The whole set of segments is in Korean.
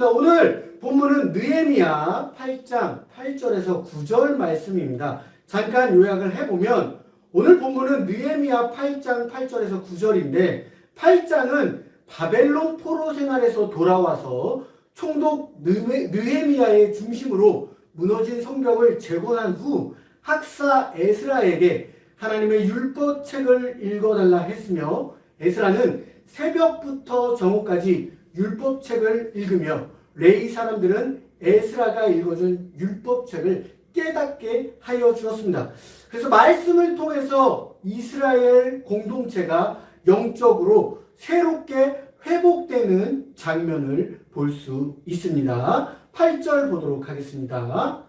하겠습니다. 오늘 본문은 느헤미야 8장 8절에서 9절 말씀입니다. 잠깐 요약을 해보면 오늘 본문은 느헤미야 8장 8절에서 9절인데 8장은 바벨론 포로 생활에서 돌아와서 총독 느헤- 느헤미야의 중심으로 무너진 성벽을 재건한 후 학사 에스라에게 하나님의 율법책을 읽어달라 했으며 에스라는 새벽부터 정오까지 율법책을 읽으며 레이 사람들은 에스라가 읽어준 율법책을 깨닫게 하여 주었습니다. 그래서 말씀을 통해서 이스라엘 공동체가 영적으로 새롭게 회복되는 장면을 볼 수 있습니다. 8절 보도록 하겠습니다.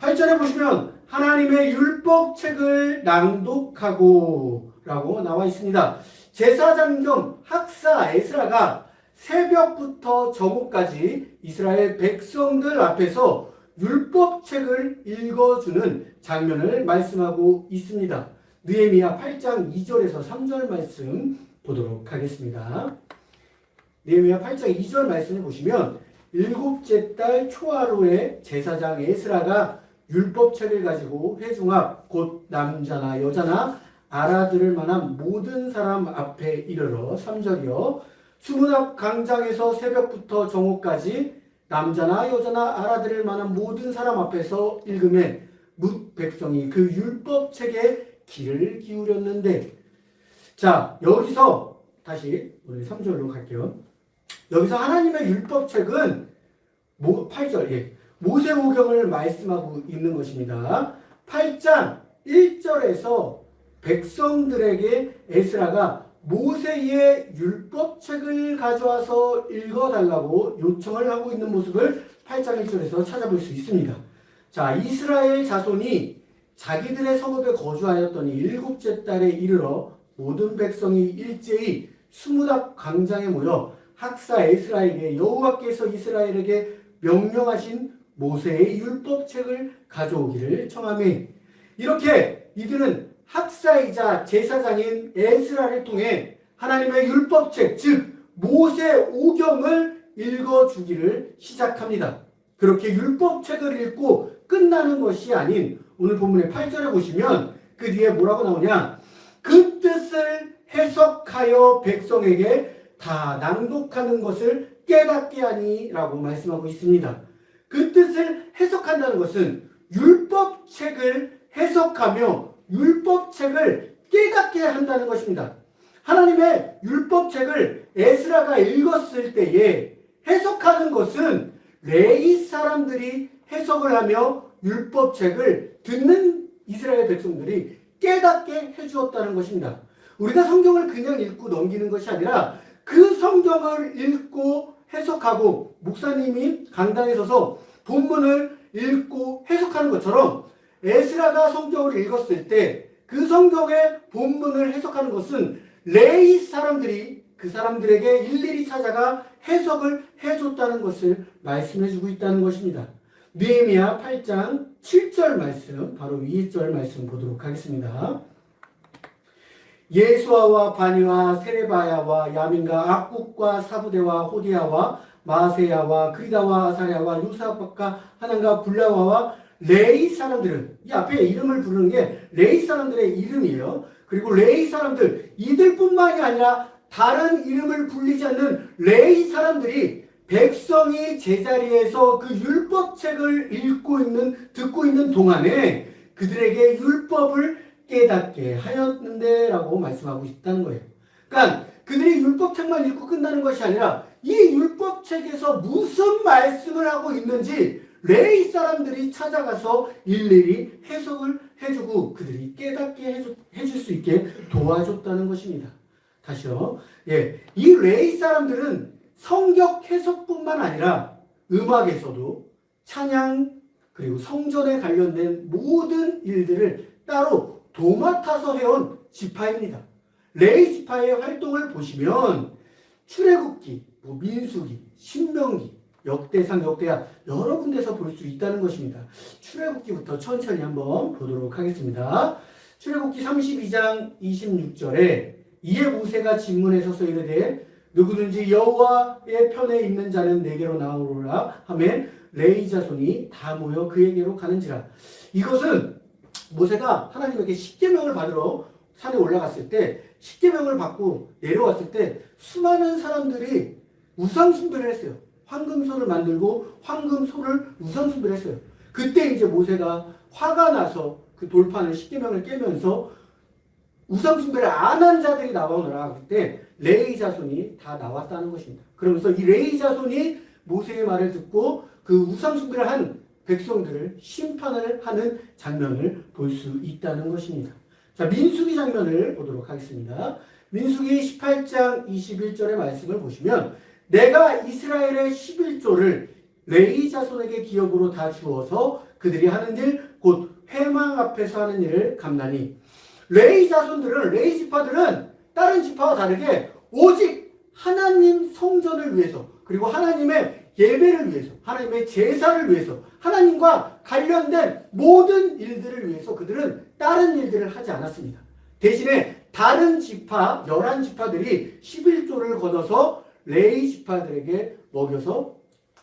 8절에 보시면 하나님의 율법책을 낭독하고 라고 나와 있습니다. 제사장 겸 학사 에스라가 새벽부터 정오까지 이스라엘 백성들 앞에서 율법책을 읽어주는 장면을 말씀하고 있습니다. 느헤미야 8장 2절에서 3절 말씀 보도록 하겠습니다. 느헤미야 8장 2절 말씀을 보시면 일곱째 달 초하루에 제사장 에스라가 율법책을 가지고 회중 앞 곧 남자나 여자나 알아들을 만한 모든 사람 앞에 이르러 3절이요 수문 앞 광장에서 새벽부터 정오까지 남자나 여자나 알아들을 만한 모든 사람 앞에서 읽음에 뭇 백성이 그 율법 책에 귀를 기울였는데 자 여기서 다시 우리 3절로 갈게요. 여기서 하나님의 율법 책은 모, 8절 예, 모세오경을 말씀하고 있는 것입니다. 8장 1절에서 백성들에게 에스라가 모세의 율법책을 가져와서 읽어달라고 요청을 하고 있는 모습을 8장 1절에서 찾아볼 수 있습니다. 자, 이스라엘 자손이 자기들의 성읍에 거주하였더니 일곱째 달에 이르러 모든 백성이 일제히 수무답 광장에 모여 학사 에스라에게 여호와께서 이스라엘에게 명령하신 모세의 율법책을 가져오기를 청하매 이렇게 이들은 학사이자 제사장인 에스라를 통해 하나님의 율법책 즉 모세 오경을 읽어주기를 시작합니다. 그렇게 율법책을 읽고 끝나는 것이 아닌 오늘 본문의 8절에 보시면 그 뒤에 뭐라고 나오냐 그 뜻을 해석하여 백성에게 다 낭독하는 것을 깨닫게 하니라고 말씀하고 있습니다. 그 뜻을 해석한다는 것은 율법책을 해석하며 율법책을 깨닫게 한다는 것입니다. 하나님의 율법책을 에스라가 읽었을 때에 해석하는 것은 레이 사람들이 해석을 하며 율법책을 듣는 이스라엘 백성들이 깨닫게 해주었다는 것입니다. 우리가 성경을 그냥 읽고 넘기는 것이 아니라 그 성경을 읽고 해석하고 목사님이 강당에 서서 본문을 읽고 해석하는 것처럼 에스라가 성경을 읽었을 때 그 성경의 본문을 해석하는 것은 레이 사람들이 그 사람들에게 일일이 찾아가 해석을 해줬다는 것을 말씀해주고 있다는 것입니다. 느헤미야 8장 7절 말씀 바로 위에 절 말씀 보도록 하겠습니다. 예수아와 바니와 세레바야와 야민과 악국과 사부대와 호디야와 마세야와 그리다와 아사랴와 유사박과 하난과 불라와와 레이 사람들은 이 앞에 이름을 부르는 게 레이 사람들의 이름이에요. 그리고 레이 사람들 이들뿐만이 아니라 다른 이름을 불리지 않는 레이 사람들이 백성이 제자리에서 그 율법책을 읽고 있는 듣고 있는 동안에 그들에게 율법을 깨닫게 하였는데라고 말씀하고 있다는 거예요. 그러니까 그들이 율법책만 읽고 끝나는 것이 아니라 이 율법책에서 무슨 말씀을 하고 있는지 레이 사람들이 찾아가서 일일이 해석을 해주고 그들이 깨닫게 해줄 수 있게 도와줬다는 것입니다. 다시요. 예, 이 레이 사람들은 성격 해석뿐만 아니라 음악에서도 찬양 그리고 성전에 관련된 모든 일들을 따로 도맡아서 해온 지파입니다. 레이 지파의 활동을 보시면 출애굽기, 뭐 민수기, 신명기, 역대상, 역대하 여러 군데서 볼 수 있다는 것입니다. 출애굽기부터 천천히 한번 보도록 하겠습니다. 출애굽기 32장 26절에 이에 모세가 진문에 서서 이르되 누구든지 여호와의 편에 있는 자는 내게로 나오라 하면 레이 자손이 다 모여 그에게로 가는지라. 이것은 모세가 하나님에게 십계명을 받으러 산에 올라갔을 때 십계명을 받고 내려왔을 때 수많은 사람들이 우상 숭배를 했어요. 황금소를 만들고 황금소를 숭배를 했어요. 그때 이제 모세가 화가 나서 그 돌판을 십계명을 깨면서 우상 숭배를 안 한 자들이 나오느라 그때 레이 자손이 다 나왔다는 것입니다. 그러면서 이 레이 자손이 모세의 말을 듣고 그 우상 숭배를 한 백성들을 심판을 하는 장면을 볼 수 있다는 것입니다. 자, 민수기 장면을 보도록 하겠습니다. 민수기 18장 21절의 말씀을 보시면 내가 이스라엘의 11조를 레이 자손에게 기업으로 다 주어서 그들이 하는 일 곧 회망 앞에서 하는 일을 감나니 레이 자손들은 레이 지파들은 다른 지파와 다르게 오직 하나님 성전을 위해서 그리고 하나님의 예배를 위해서 하나님의 제사를 위해서 하나님과 관련된 모든 일들을 위해서 그들은 다른 일들을 하지 않았습니다. 대신에 다른 지파 11지파들이 11조를 걷어서 레이 지파들에게 먹여서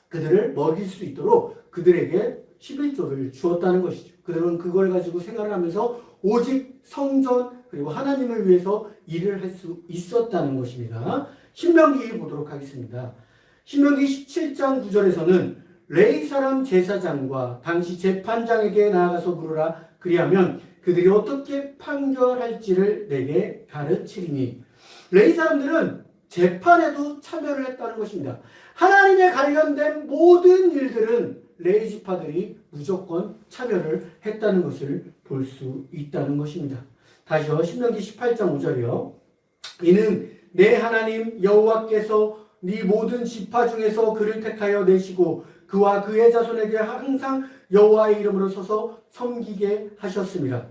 그들을 먹일 수 있도록 그들에게 11조를 주었다는 것이죠. 그들은 그걸 가지고 생활을 하면서 오직 성전 그리고 하나님을 위해서 일을 할 수 있었다는 것입니다. 신명기 보도록 하겠습니다. 신명기 17장 9절에서는 레이 사람 제사장과 당시 재판장에게 나아가서 물으라 그리하면 그들이 어떻게 판결할지를 내게 가르치리니 레이 사람들은 재판에도 참여를 했다는 것입니다. 하나님에 관련된 모든 일들은 레이 지파들이 무조건 참여를 했다는 것을 볼 수 있다는 것입니다. 다시요. 신명기 18장 5절이요. 이는 내 하나님 여호와께서 네 모든 지파 중에서 그를 택하여 내시고 그와 그의 자손에게 항상 여호와의 이름으로 서서 섬기게 하셨습니다.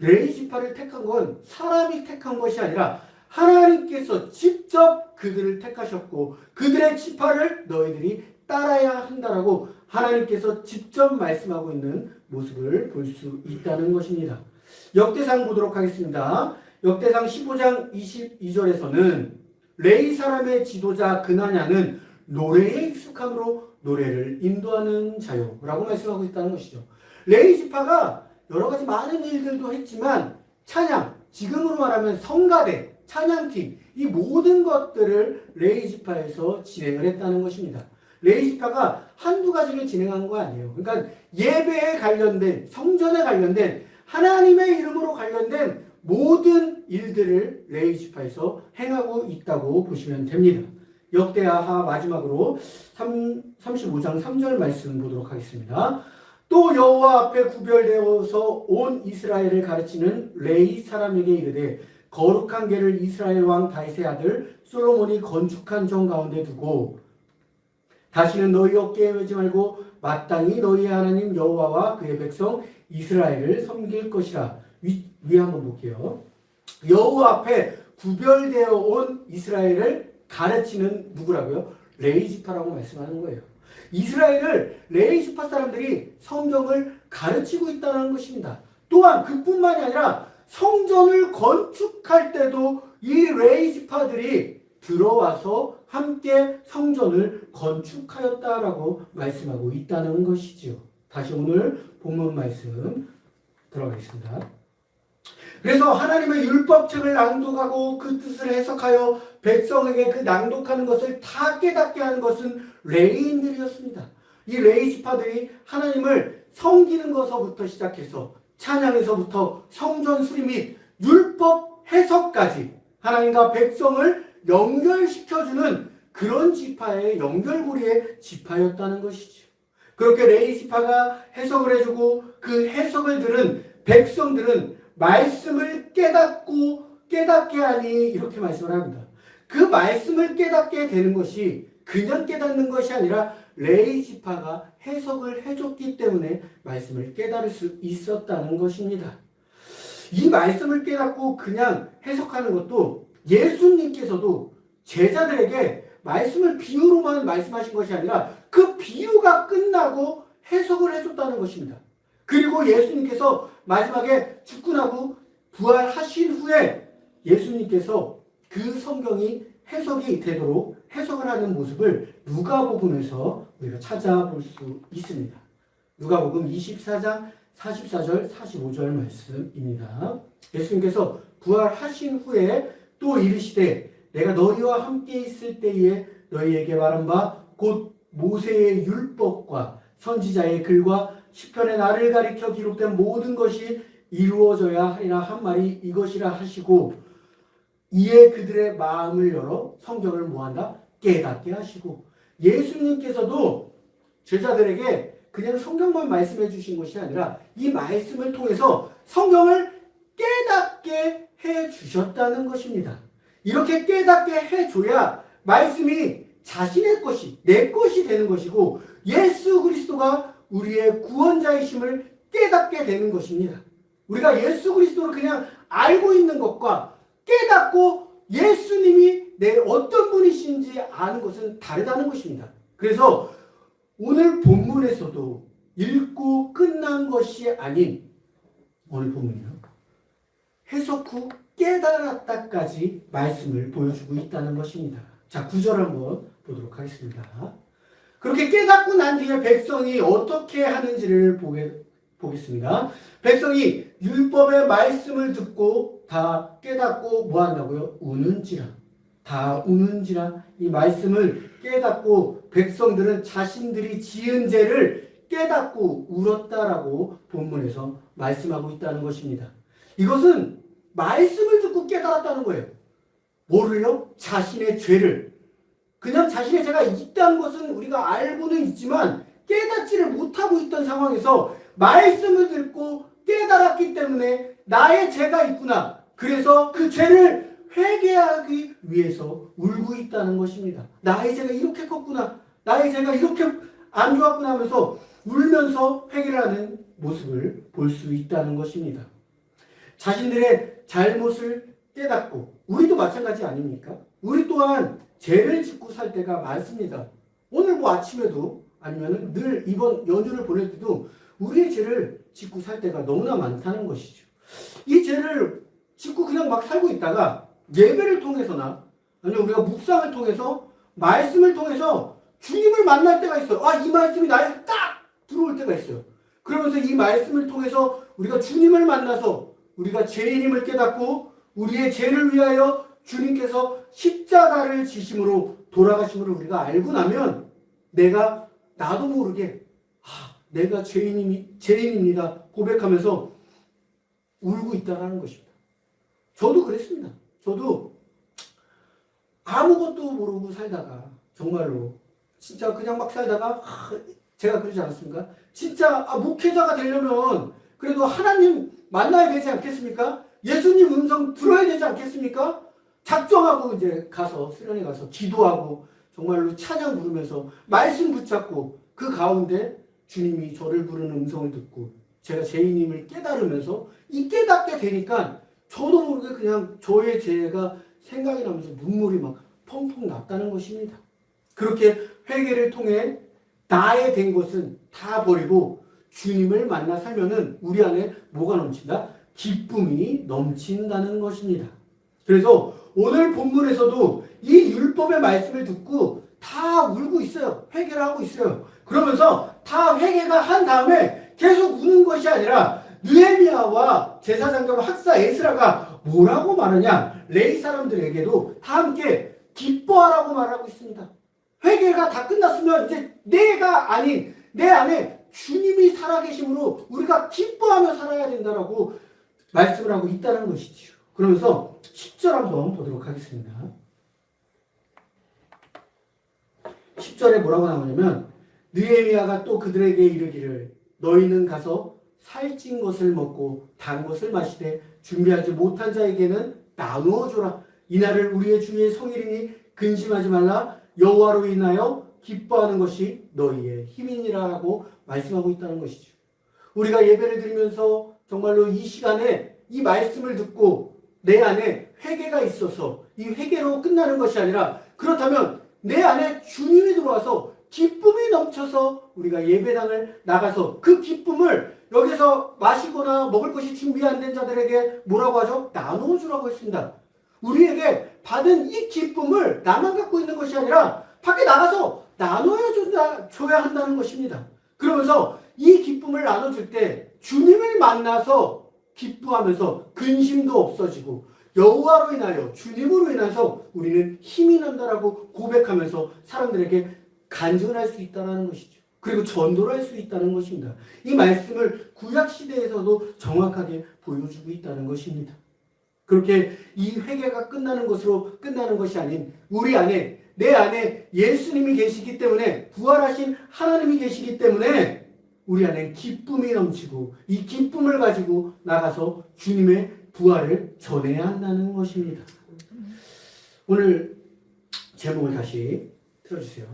레이 지파를 택한 건 사람이 택한 것이 아니라 하나님께서 직접 그들을 택하셨고 그들의 지파를 너희들이 따라야 한다라고 하나님께서 직접 말씀하고 있는 모습을 볼 수 있다는 것입니다. 역대상 보도록 하겠습니다. 역대상 15장 22절에서는 레이 사람의 지도자 그나냐는 노래에 익숙함으로 노래를 인도하는 자요라고 말씀하고 있다는 것이죠. 레이 지파가 여러 가지 많은 일들도 했지만 찬양, 지금으로 말하면 성가대, 찬양팀 이 모든 것들을 레이 지파에서 진행을 했다는 것입니다. 레이 지파가 한두 가지를 진행한 거 아니에요. 그러니까 예배에 관련된 성전에 관련된 하나님의 이름으로 관련된 모든 일들을 레이 지파에서 행하고 있다고 보시면 됩니다. 역대하 마지막으로 3, 35장 3절 말씀 보도록 하겠습니다. 또 여호와 앞에 구별되어서 온 이스라엘을 가르치는 레이 사람에게 이르되 거룩한 궤를 이스라엘 왕 다윗의 아들 솔로몬이 건축한 정 가운데 두고 다시는 너희 어깨에 메지 말고 마땅히 너희의 하나님 여호와와 그의 백성 이스라엘을 섬길 것이라. 위, 위 한번 볼게요. 여호와 앞에 구별되어 온 이스라엘을 가르치는 누구라고요? 레이 지파라고 말씀하는 거예요. 이스라엘을 레이 지파 사람들이 성경을 가르치고 있다는 것입니다. 또한 그뿐만이 아니라 성전을 건축할 때도 이 레이 지파들이 들어와서 함께 성전을 건축하였다라고 말씀하고 있다는 것이지요. 다시 오늘 본문 말씀 들어가겠습니다. 그래서 하나님의 율법책을 낭독하고 그 뜻을 해석하여 백성에게 그 낭독하는 것을 다 깨닫게 하는 것은 레이인들이었습니다. 이 레이 지파들이 하나님을 섬기는 것서부터 시작해서 찬양에서부터 성전 수리 및 율법 해석까지 하나님과 백성을 연결시켜주는 그런 지파의 연결고리의 지파였다는 것이죠. 그렇게 레이 지파가 해석을 해주고 그 해석을 들은 백성들은 말씀을 깨닫고 깨닫게 하니 이렇게 말씀을 합니다. 그 말씀을 깨닫게 되는 것이 그냥 깨닫는 것이 아니라 레이 지파가 해석을 해줬기 때문에 말씀을 깨달을 수 있었다는 것입니다. 이 말씀을 깨닫고 그냥 해석하는 것도 예수님께서도 제자들에게 말씀을 비유로만 말씀하신 것이 아니라 그 비유가 끝나고 해석을 해줬다는 것입니다. 그리고 예수님께서 마지막에 죽고 나고 부활하신 후에 예수님께서 그 성경이 해석이 되도록 해석을 하는 모습을 누가복음에서 우리가 찾아볼 수 있습니다. 누가복음 24장 44절 45절 말씀입니다. 예수님께서 부활하신 후에 또 이르시되 내가 너희와 함께 있을 때에 너희에게 말한 바 곧 모세의 율법과 선지자의 글과 시편의 나를 가리켜 기록된 모든 것이 이루어져야 하리라 한 말이 이것이라 하시고 이에 그들의 마음을 열어 성경을 뭐한다? 깨닫게 하시고 예수님께서도 제자들에게 그냥 성경만 말씀해 주신 것이 아니라 이 말씀을 통해서 성경을 깨닫게 해 주셨다는 것입니다. 이렇게 깨닫게 해 줘야 말씀이 자신의 것이 내 것이 되는 것이고 예수 그리스도가 우리의 구원자이심을 깨닫게 되는 것입니다. 우리가 예수 그리스도를 그냥 알고 있는 것과 깨닫고 예수님이 내 어떤 분이신지 아는 것은 다르다는 것입니다. 그래서 오늘 본문에서도 읽고 끝난 것이 아닌 오늘 본문이요. 해석 후 깨달았다까지 말씀을 보여주고 있다는 것입니다. 자, 구절 한번 보도록 하겠습니다. 그렇게 깨닫고 난 뒤에 백성이 어떻게 하는지를 보게, 보겠습니다. 백성이 율법의 말씀을 듣고 다 깨닫고 뭐 한다고요? 우는지라. 다 우는지라. 이 말씀을 깨닫고 백성들은 자신들이 지은 죄를 깨닫고 울었다라고 본문에서 말씀하고 있다는 것입니다. 이것은 말씀을 듣고 깨달았다는 거예요. 뭐를요? 자신의 죄를. 그냥 자신의 죄가 있다는 것은 우리가 알고는 있지만 깨닫지를 못하고 있던 상황에서 말씀을 듣고 깨달았기 때문에 나의 죄가 있구나. 그래서 그 죄를 회개하기 위해서 울고 있다는 것입니다. 나의 죄가 이렇게 컸구나. 나의 죄가 이렇게 안 좋았구나 하면서 울면서 회개를 하는 모습을 볼 수 있다는 것입니다. 자신들의 잘못을 깨닫고 우리도 마찬가지 아닙니까? 우리 또한 죄를 짓고 살 때가 많습니다. 오늘 뭐 아침에도 아니면 늘 이번 연휴를 보낼 때도 우리의 죄를 짓고 살 때가 너무나 많다는 것이죠. 이 죄를 짓고 그냥 막 살고 있다가 예배를 통해서나 아니면 우리가 묵상을 통해서 말씀을 통해서 주님을 만날 때가 있어요. 아, 이 말씀이 나에게 딱 들어올 때가 있어요. 그러면서 이 말씀을 통해서 우리가 주님을 만나서 우리가 죄인임을 깨닫고 우리의 죄를 위하여 주님께서 십자가를 지심으로 돌아가심을 우리가 알고 나면 내가 나도 모르게 아, 내가 죄인이 죄인입니다 고백하면서 울고 있다라는 것입니다. 저도 그랬습니다. 저도 아무것도 모르고 살다가 정말로 진짜 그냥 막 살다가 아, 제가 그러지 않았습니까? 진짜 아, 목회자가 되려면 그래도 하나님 만나야 되지 않겠습니까? 예수님 음성 들어야 되지 않겠습니까? 작정하고 이제 가서 수련회 가서 기도하고 정말로 찬양 부르면서 말씀 붙잡고 그 가운데 주님이 저를 부르는 음성을 듣고 제가 죄인임을 깨달으면서 이 깨닫게 되니까 저도 모르게 그냥 저의 죄가 생각이 나면서 눈물이 막 펑펑 났다는 것입니다. 그렇게 회개를 통해 나의 된 것은 다 버리고 주님을 만나 살면은 우리 안에 뭐가 넘친다? 기쁨이 넘친다는 것입니다. 그래서 오늘 본문에서도 이 율법의 말씀을 듣고 다 울고 있어요. 회개를 하고 있어요. 그러면서 다 회개가 한 다음에 계속 우는 것이 아니라 느헤미야와 제사장과 학사 에스라가 뭐라고 말하냐? 레이 사람들에게도 다 함께 기뻐하라고 말하고 있습니다. 회개가 다 끝났으면 이제 내가 아닌 내 안에 주님이 살아계심으로 우리가 기뻐하며 살아야 된다라고 말씀을 하고 있다는 것이죠. 그러면서 10절 한번 보도록 하겠습니다. 10절에 뭐라고 나오냐면 느헤미야가 또 그들에게 이르기를 너희는 가서 살찐 것을 먹고 단 것을 마시되 준비하지 못한 자에게는 나누어 줘라. 이날을 우리의 주의 성일이니 근심하지 말라. 여호와로 인하여 기뻐하는 것이 너희의 힘이니라고 말씀하고 있다는 것이죠. 우리가 예배를 드리면서 정말로 이 시간에 이 말씀을 듣고 내 안에 회개가 있어서 이 회개로 끝나는 것이 아니라 그렇다면 내 안에 주님이 들어와서 기쁨이 넘쳐서 우리가 예배당을 나가서 그 기쁨을 여기서 마시거나 먹을 것이 준비 안 된 자들에게 뭐라고 하죠? 나누어 주라고 했습니다. 우리에게 받은 이 기쁨을 나만 갖고 있는 것이 아니라 밖에 나가서 나눠야 줘야 한다는 것입니다. 그러면서 이 기쁨을 나눠줄 때 주님을 만나서 기뻐하면서 근심도 없어지고 여호와로 인하여 주님으로 인해서 우리는 힘이 난다라고 고백하면서 사람들에게 간증을 할 수 있다는 것이죠. 그리고 전도를 할 수 있다는 것입니다. 이 말씀을 구약 시대에서도 정확하게 보여주고 있다는 것입니다. 그렇게 이 회개가 끝나는 것으로 끝나는 것이 아닌 우리 안에 내 안에 예수님이 계시기 때문에 부활하신 하나님이 계시기 때문에 우리 안에 기쁨이 넘치고 이 기쁨을 가지고 나가서 주님의 부활을 전해야 한다는 것입니다. 오늘 제목을 다시 틀어주세요.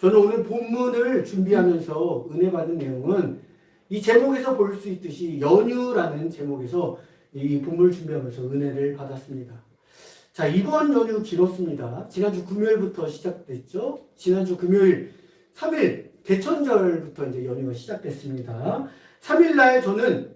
저는 오늘 본문을 준비하면서 은혜 받은 내용은 이 제목에서 볼 수 있듯이 연휴라는 제목에서 이 본문을 준비하면서 은혜를 받았습니다. 자, 이번 연휴 길었습니다. 지난주 금요일부터 시작됐죠? 지난주 금요일 3일 대천절부터 이제 연휴가 시작됐습니다. 3일날 저는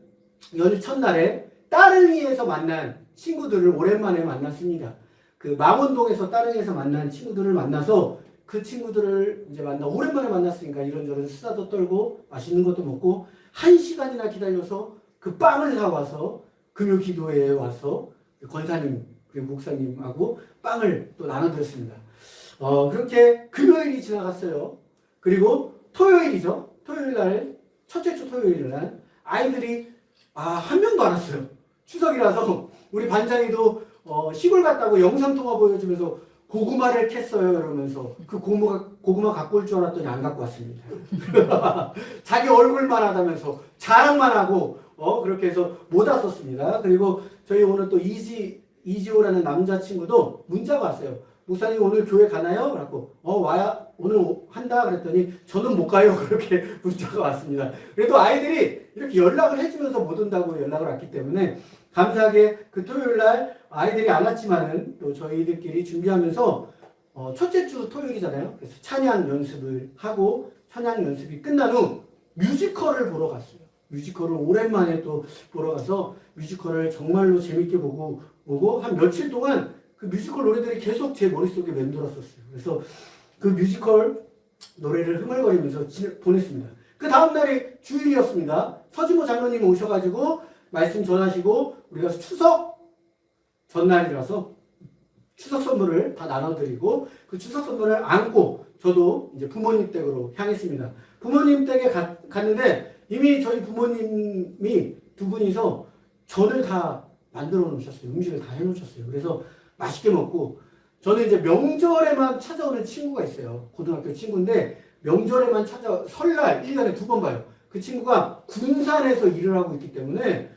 연휴 첫날에 따릉이에서 만난 친구들을 오랜만에 만났습니다. 그 망원동에서 따릉이에서 만난 친구들을 만나서 그 친구들을 이제 만나 오랜만에 만났으니까 이런저런 수다도 떨고 맛있는 것도 먹고 한 시간이나 기다려서 그 빵을 사와서 금요 기도회에 와서 권사님 그리고 목사님하고 빵을 또 나눠드렸습니다. 어, 그렇게 금요일이 지나갔어요. 그리고 토요일이죠. 토요일 날, 첫째 주 토요일 날, 아이들이, 아, 한 명도 안 왔어요. 추석이라서, 우리 반장이도, 어, 시골 갔다고 영상통화 보여주면서 고구마를 캤어요. 이러면서 그 고구마, 고구마 갖고 올 줄 알았더니 안 갖고 왔습니다. 자기 얼굴만 하다면서 자랑만 하고, 어, 그렇게 해서 못 왔었습니다. 그리고 저희 오늘 또 이지, 이지호라는 남자친구도 문자가 왔어요. 목사님 오늘 교회 가나요? 그래갖고 어 와야 오늘 오- 한다 그랬더니 저는 못 가요 그렇게 문자가 왔습니다. 그래도 아이들이 이렇게 연락을 해주면서 못 온다고 연락을 왔기 때문에 감사하게 그 토요일 날 아이들이 안 왔지만은 또 저희들끼리 준비하면서 어, 첫째 주 토요일이잖아요. 그래서 찬양 연습을 하고 찬양 연습이 끝난 후 뮤지컬을 보러 갔어요. 뮤지컬을 오랜만에 또 보러 가서 뮤지컬을 정말로 재밌게 보고 보고 한 며칠 동안 그 뮤지컬 노래들이 계속 제 머릿속에 맴돌았었어요. 그래서 그 뮤지컬 노래를 흥얼거리면서 지- 보냈습니다. 그 다음 날이 주일이었습니다. 서진모 장로님 오셔가지고 말씀 전하시고 우리가 추석 전날이라서 추석 선물을 다 나눠드리고 그 추석 선물을 안고 저도 이제 부모님 댁으로 향했습니다. 부모님 댁에 가- 갔는데 이미 저희 부모님이 두 분이서 전을 다 만들어 놓으셨어요. 음식을 다 해놓으셨어요. 그래서 맛있게 먹고 저는 이제 명절에만 찾아오는 친구가 있어요. 고등학교 친구인데 명절에만 찾아 설날 1년에 두 번 봐요. 그 친구가 군산에서 일을 하고 있기 때문에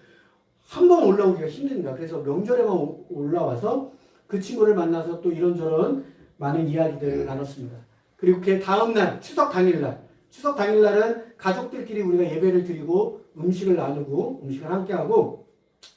한 번 올라오기가 힘듭니다. 그래서 명절에만 오- 올라와서 그 친구를 만나서 또 이런저런 많은 이야기들을 나눴습니다. 그리고 그 다음 날 추석 당일날 추석 당일날은 가족들끼리 우리가 예배를 드리고 음식을 나누고 음식을 함께 하고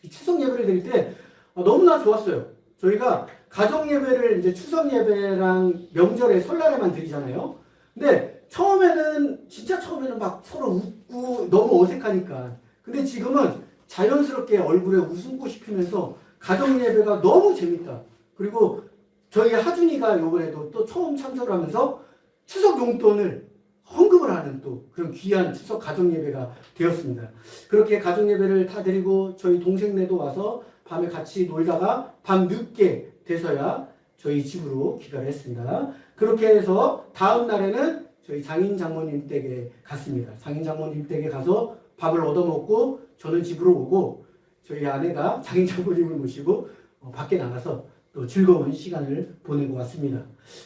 이 추석 예배를 드릴 때 어, 너무나 좋았어요. 저희가 가정 예배를 이제 추석 예배랑 명절에 설날에만 드리잖아요. 근데 처음에는 진짜 처음에는 막 서로 웃고 너무 어색하니까. 근데 지금은 자연스럽게 얼굴에 웃음꽃이 피면서 가정 예배가 너무 재밌다. 그리고 저희 하준이가 이번에도 또 처음 참석을 하면서 추석 용돈을 헌금을 하는 또 그런 귀한 추석 가정 예배가 되었습니다. 그렇게 가정 예배를 다 드리고 저희 동생네도 와서 밤에 같이 놀다가 밤 늦게 돼서야 저희 집으로 귀가를 했습니다. 그렇게 해서 다음 날에는 저희 장인 장모님 댁에 갔습니다. 장인 장모님 댁에 가서 밥을 얻어먹고 저는 집으로 오고 저희 아내가 장인 장모님을 모시고 어, 밖에 나가서 또 즐거운 시간을 보내고 왔습니다.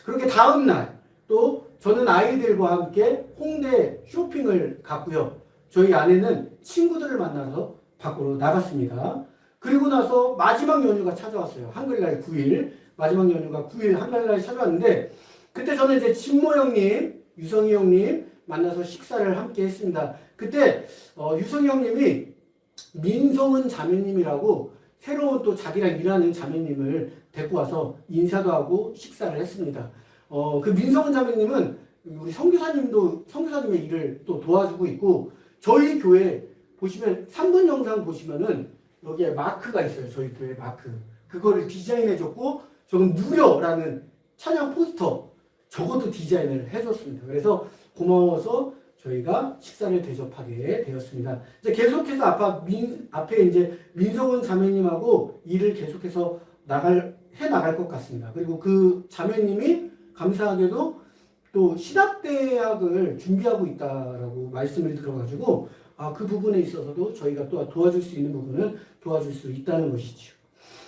그렇게 다음 날 또 저는 아이들과 함께 홍대 쇼핑을 갔고요. 저희 아내는 친구들을 만나서 밖으로 나갔습니다. 그리고 나서 마지막 연휴가 찾아왔어요. 한글날 9일. 마지막 연휴가 9일 한글날 찾아왔는데 그때 저는 이제 진모 형님, 유성희 형님 만나서 식사를 함께 했습니다. 그때 어, 유성희 형님이 민성은 자매님이라고 새로운 또 자기랑 일하는 자매님을 데리고 와서 인사도 하고 식사를 했습니다. 어, 그 민성은 자매님은 우리 성교사님도 성교사님의 일을 또 도와주고 있고 저희 교회 보시면 3분 영상 보시면은 여기에 마크가 있어요. 저희 교회 마크. 그거를 디자인해 줬고 조금 누려라는 찬양 포스터 저것도 디자인을 해줬습니다. 그래서 고마워서 저희가 식사를 대접하게 되었습니다. 이제 계속해서 아빠 민, 앞에 이제 민성훈 자매님하고 일을 계속해서 나갈 해 나갈 것 같습니다. 그리고 그 자매님이 감사하게도 또 신학대학을 준비하고 있다라고 말씀을 들어가지고 아, 그 부분에 있어서도 저희가 또 도와줄 수 있는 부분은 도와줄 수 있다는 것이죠.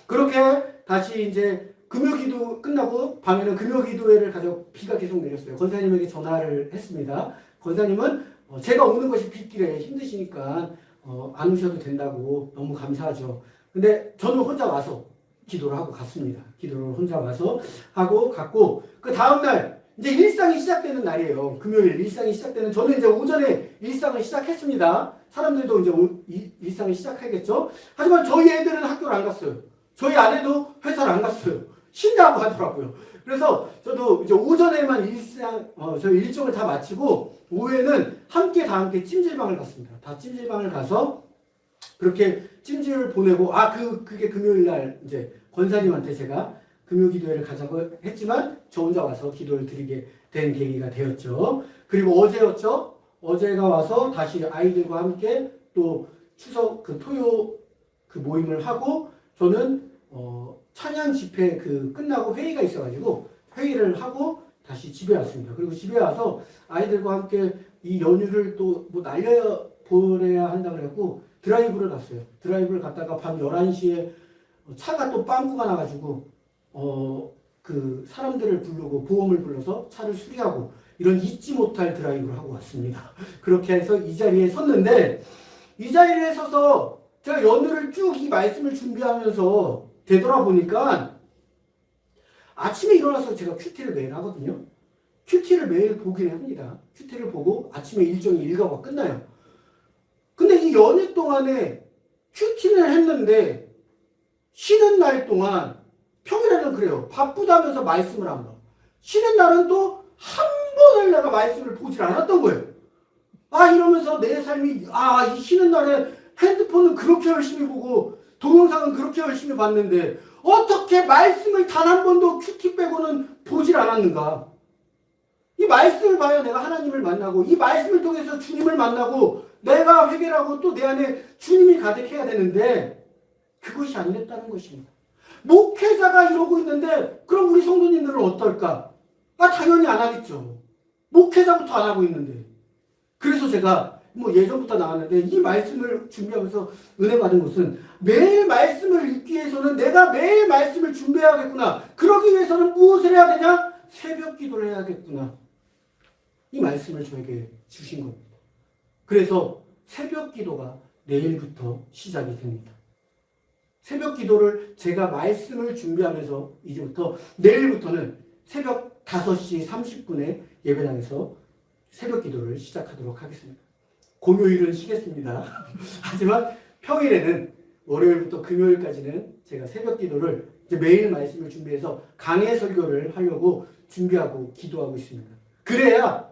그렇게 다시 이제 금요기도 끝나고 밤에는 금요기도회를 가져 비가 계속 내렸어요. 권사님에게 전화를 했습니다. 권사님은 어, 제가 오는 것이 빗길에 힘드시니까 어, 안 오셔도 된다고 너무 감사하죠. 근데 저는 혼자 와서 기도를 하고 갔습니다. 기도를 혼자 와서 하고 갔고 그 다음 날 이제 일상이 시작되는 날이에요. 금요일 일상이 시작되는 저는 이제 오전에 일상을 시작했습니다. 사람들도 이제 오- 이- 일상을 시작하겠죠. 하지만 저희 애들은 학교를 안 갔어요. 저희 아내도 회사를 안 갔어요. 쉰다고 하더라고요. 그래서 저도 이제 오전에만 일상, 어, 저희 일정을 다 마치고 오후에는 함께 다 함께 찜질방을 갔습니다. 다 찜질방을 가서 그렇게 찜질을 보내고 아 그 그게 금요일 날 이제 권사님한테 제가 금요 기도회를 가자고 했지만 저 혼자 와서 기도를 드리게 된 계기가 되었죠. 그리고 어제였죠. 어제가 와서 다시 아이들과 함께 또 추석 그 토요 그 모임을 하고 저는 어 찬양 집회 그 끝나고 회의가 있어가지고 회의를 하고 다시 집에 왔습니다. 그리고 집에 와서 아이들과 함께 이 연휴를 또 뭐 날려 보내야 한다 그래갖고 드라이브를 갔어요. 드라이브를 갔다가 밤 11시에 차가 또 빵꾸가 나가지고 어 그 사람들을 부르고 보험을 불러서 차를 수리하고 이런 잊지 못할 드라이브를 하고 왔습니다. 그렇게 해서 이 자리에 섰는데 이 자리에 서서 제가 연휴를 쭉 이 말씀을 준비하면서 되돌아보니까 아침에 일어나서 제가 큐티를 매일 하거든요. 큐티를 매일 보긴 합니다. 큐티를 보고 아침에 일정이 일과가 끝나요. 근데 이 연휴 동안에 큐티는 했는데 쉬는 날 동안 평일에는 그래요. 바쁘다면서 말씀을 안 봐. 쉬는 날은 또 한 번을 내가 말씀을 보질 않았던 거예요. 아 이러면서 내 삶이 아 이 쉬는 날에 핸드폰은 그렇게 열심히 보고 동영상은 그렇게 열심히 봤는데 어떻게 말씀을 단 한 번도 큐티 빼고는 보질 않았는가? 이 말씀을 봐야 내가 하나님을 만나고 이 말씀을 통해서 주님을 만나고 내가 회개하고 또 내 안에 주님이 가득해야 되는데 그것이 안 됐다는 것입니다. 목회자가 이러고 있는데 그럼 우리 성도님들은 어떨까? 아 당연히 안 하겠죠. 목회자부터 안 하고 있는데. 그래서 제가 뭐 예전부터 나왔는데 이 말씀을 준비하면서 은혜 받은 것은 매일 말씀을 읽기 위해서는 내가 매일 말씀을 준비해야겠구나. 그러기 위해서는 무엇을 해야 되냐? 새벽 기도를 해야겠구나. 이 말씀을 저에게 주신 겁니다. 그래서 새벽 기도가 내일부터 시작이 됩니다. 새벽 기도를 제가 말씀을 준비하면서 이제부터 내일부터는 새벽 5시 30분에 예배당에서 새벽 기도를 시작하도록 하겠습니다. 금요일은 쉬겠습니다. 하지만 평일에는 월요일부터 금요일까지는 제가 새벽 기도를 매일 말씀을 준비해서 강해 설교를 하려고 준비하고 기도하고 있습니다. 그래야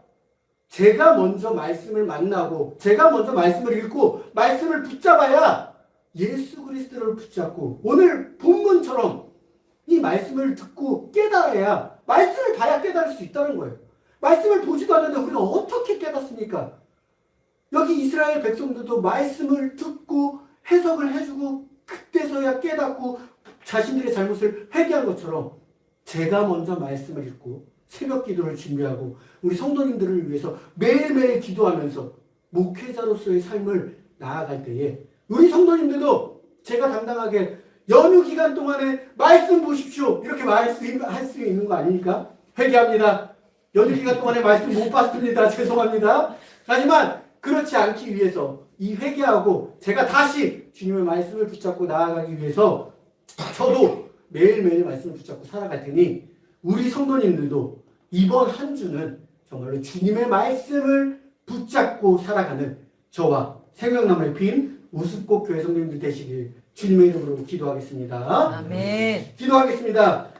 제가 먼저 말씀을 만나고 제가 먼저 말씀을 읽고 말씀을 붙잡아야 예수 그리스도를 붙잡고 오늘 본문처럼 이 말씀을 듣고 깨달아야 말씀을 봐야 깨달을 수 있다는 거예요. 말씀을 보지도 않는데 우리가 어떻게 깨닫습니까? 여기 이스라엘 백성들도 말씀을 듣고 해석을 해주고 그때서야 깨닫고 자신들의 잘못을 회개한 것처럼 제가 먼저 말씀을 읽고 새벽 기도를 준비하고 우리 성도님들을 위해서 매일매일 기도하면서 목회자로서의 삶을 나아갈 때에 우리 성도님들도 제가 당당하게 연휴 기간 동안에 말씀 보십시오 이렇게 말할 수 있는 거 아닙니까? 회개합니다. 연휴 기간 동안에 말씀 못 봤습니다. 죄송합니다. 하지만 그렇지 않기 위해서 이 회개하고 제가 다시 주님의 말씀을 붙잡고 나아가기 위해서 저도 매일매일 말씀을 붙잡고 살아갈 테니 우리 성도님들도 이번 한 주는 정말로 주님의 말씀을 붙잡고 살아가는 저와 생명나무의 핀 우습고 교회 성도님들 되시길 주님의 이름으로 기도하겠습니다. 아멘. 기도하겠습니다.